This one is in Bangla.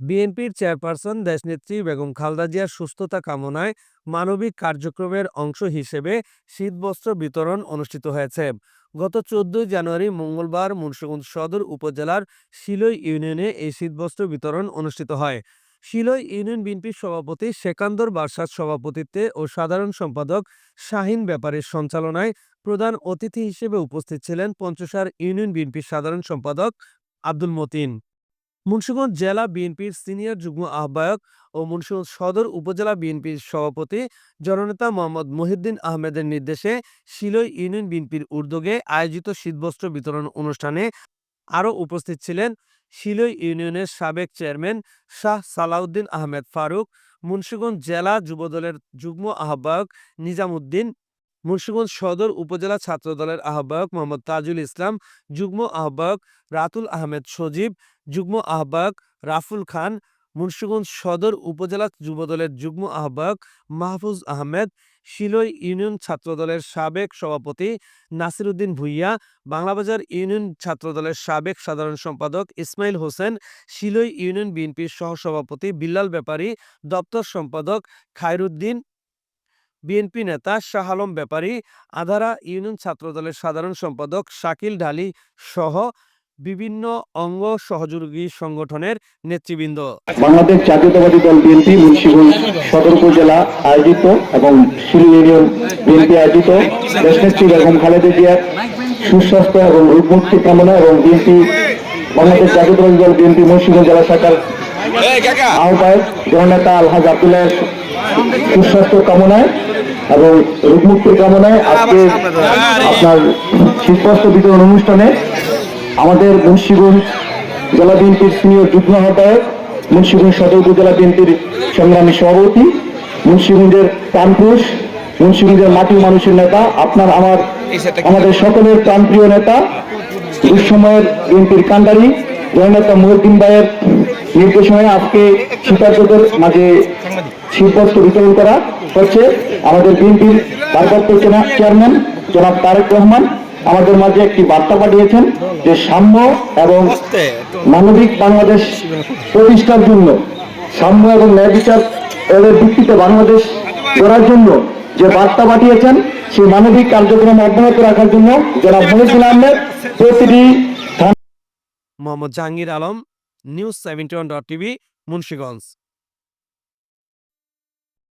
বিএনপির চেয়ারপারসন দেশনেত্রী বেগম খালদা জিয়ার সুস্থতা কামনায় মানবিক কার্যক্রমের অংশ হিসেবে শীতবস্ত্র বিতরণ অনুষ্ঠিত হয়েছে। গত চোদ্দই জানুয়ারি মঙ্গলবার মুন্সিগঞ্জ সদর উপজেলার শিলই ইউনিয়নে এই শীতবস্ত্র বিতরণ অনুষ্ঠিত হয়। শিলই ইউনিয়ন বিএনপির সভাপতি সেকান্দর বারসার সভাপতিত্বে ও সাধারণ সম্পাদক শাহিন ব্যাপারের সঞ্চালনায় প্রধান অতিথি হিসেবে উপস্থিত ছিলেন পঞ্চসার ইউনিয়ন বিএনপির সাধারণ সম্পাদক আব্দুল মতিন। মুন্সিগঞ্জ জেলা বিএনপির সিনিয়র যুগ্ম আহ্বায়ক ও মুন্সিগঞ্জ সদর উপজেলা বিএনপির সভাপতি জননেতা মোহাম্মদ মহিউদ্দিন আহমেদের নির্দেশে শিলই ইউনিয়ন বিএনপির উদ্যোগে আয়োজিত শীতবস্ত্র বিতরণ অনুষ্ঠানে আরও উপস্থিত ছিলেন শিলই ইউনিয়নের সাবেক চেয়ারম্যান শাহ সালাউদ্দিন আহমেদ ফারুক, মুন্সিগঞ্জ জেলা যুবদলের যুগ্ম আহ্বায়ক নিজামুদ্দিন, মুন্সিগঞ্জ সদর উপজেলা ছাত্রদলের আহ্বায়ক মোহাম্মদ তাজুল ইসলাম, যুগ্ম আহ্বায়ক রাতুল আহমেদ সজীব যুগ্ম আহ্বায়ক রাফুল খান, মুন্সিগঞ্জ সদর উপজেলা যুবদলের যুগ্ম আহ্বায়ক মাহফুজ আহমেদ, শিলই ইউনিয়ন ছাত্রদলের সাবেক সভাপতি নাসিরুদ্দিন ভুইয়া, বাংলাবাজার ইউনিয়ন ছাত্রদলের সাবেক সাধারণ সম্পাদক ইসমাইল হোসেন, শিলই ইউনিয়ন বিএনপির সহসভাপতি বিল্লাল ব্যাপারী, দপ্তর সম্পাদক খায়রুদ্দিন, বিএনপি নেতা শাহ আলম ব্যাপারী, আধারা ইউনিয়ন ছাত্রদলের সাধারণ সম্পাদক শাকিল ঢালি সহ বিভিন্ন অঙ্গ সহযোগী সংগঠনের নেতৃবৃন্দ। বাংলাদেশ জাতীয়তাবাদী দল বিএনপি, মুন্সিগঞ্জ সদর উপজেলা আয়োজিত এবং শিলু ইউনিয়ন বিএনপি আয়োজিত দেশনেত্রী বেগম খালেদা জিয়ার সুস্বাস্থ্য এবং রোগমুক্তি কামনা এবং বিএনপি, বাংলাদেশ জাতীয়তাবাদী দল বিএনপি, মুন্সিগঞ্জ জেলা শাখার আহ্বায়ক জননেতা আলহাজ আব্দুল্লাহ সুস্বাস্থ্য কামনায় এবং রোগমুক্তির কামনায় আজকে আপনার শীতবস্ত্র বিতরণ অনুষ্ঠানে আমাদের মুন্সিগঞ্জ জেলা বিএনপির সিনিয়র যুগ্ম আহ্বায়ক, মুন্সিগঞ্জ সদর উপজেলা বিএনপির সংগ্রামী সভাপতি, মুন্সিগঞ্জের প্রাণপুরুষ, মুন্সিগঞ্জের মাটি মানুষের নেতা, আপনার আমার, আমাদের সকলের প্রাণপ্রিয় নেতা, দুঃসময়ের বিএনপির কান্ডারি জননেতা মহিউদ্দিন ভাইয়ের নির্দেশনায় আজকে শীতার্থদের মাঝে শীতবস্ত্র বিতরণ করা হচ্ছে। আমাদের বিএনপির ভারপ্রাপ্ত চেয়ারম্যান জনাব তারেক রহমান আমাদের মাঝে একটি বার্তা পাঠিয়েছেন যে সাম্য এবং মানবিক বাংলাদেশ প্রতিষ্ঠার জন্য সাম্য এবং ন্যায় বিচার এর ভিত্তিতে বাংলাদেশ গড়ার জন্য যে বার্তা পাঠিয়েছেন সেই মানবিক কার্যক্রম অব্যাহত রাখার জন্য জনাব মহিউদ্দিন আহমেদ প্রতিটি Mohammad Jahangir Alam news seventy one dot TV Munshiganj.